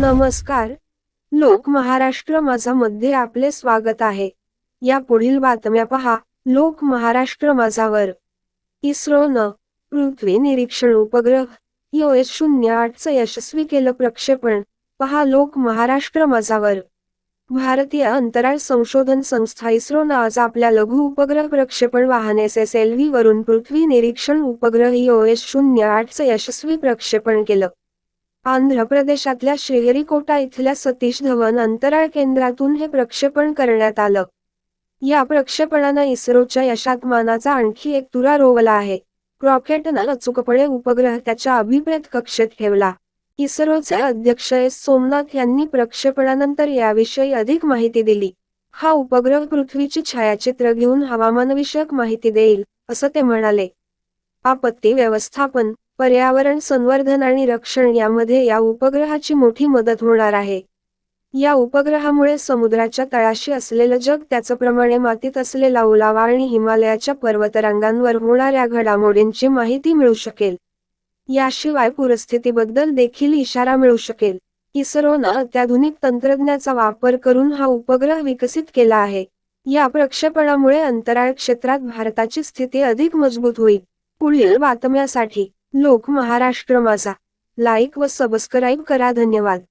नमस्कार. लोक महाराष्ट्र माझा मध्ये आपले स्वागत आहे. या पुढील बातम्या पहा. लोक महाराष्ट्र माझावर. इस्रोनं पृथ्वी निरीक्षण उपग्रह. एस शून्य आठचं यशस्वी केलं प्रक्षेपण. पहा लोक महाराष्ट्र माझावर. भारतीय अंतराळ संशोधन संस्था इस्रोनं आज आपल्या लघु उपग्रह प्रक्षेपण वाहन एस एस एल व्ही वरून पृथ्वी निरीक्षण उपग्रह एस शून्य आठचं यशस्वी प्रक्षेपण केलं. आंध्र प्रदेशातल्या श्रीहरिकोटा इथल्या सतीश धवन अंतराळ केंद्रातून हे प्रक्षेपण करण्यात आलं. या प्रक्षेपणानं इस्रोच्या यशात मानाचा आणखी एक तुरा रोवला आहे. रॉकेटनं अचूकपणे उपग्रह त्याच्या अभिप्रेत कक्षेत ठेवला. इस्रोचे अध्यक्ष एस. सोमनाथ यांनी प्रक्षेपणानंतर याविषयी अधिक माहिती दिली. हा उपग्रह पृथ्वीची छायाचित्र घेऊन हवामानविषयक माहिती देईल असं ते म्हणाले. आपत्ती व्यवस्थापन पर्यावरण संवर्धन आणि रक्षण यामध्ये या उपग्रहाची मोठी मदत होणार आहे. या उपग्रहामुळे समुद्राच्या तळाशी असलेलं जग त्याचप्रमाणे मातीत असलेला ओलावा आणि हिमालयाच्या पर्वतरांगांवर होणाऱ्या घडामोडींची माहिती मिळू शकेल. याशिवाय पूरस्थितीबद्दल देखील इशारा मिळू शकेल. इस्रोनं अत्याधुनिक तंत्रज्ञाचा वापर करून हा उपग्रह विकसित केला आहे. या प्रक्षेपणामुळे अंतराळ क्षेत्रात भारताची स्थिती अधिक मजबूत होईल. पुढील बातम्यासाठी लोक महाराष्ट्र माझा. लाईक व सबस्क्राईब करा धन्यवाद.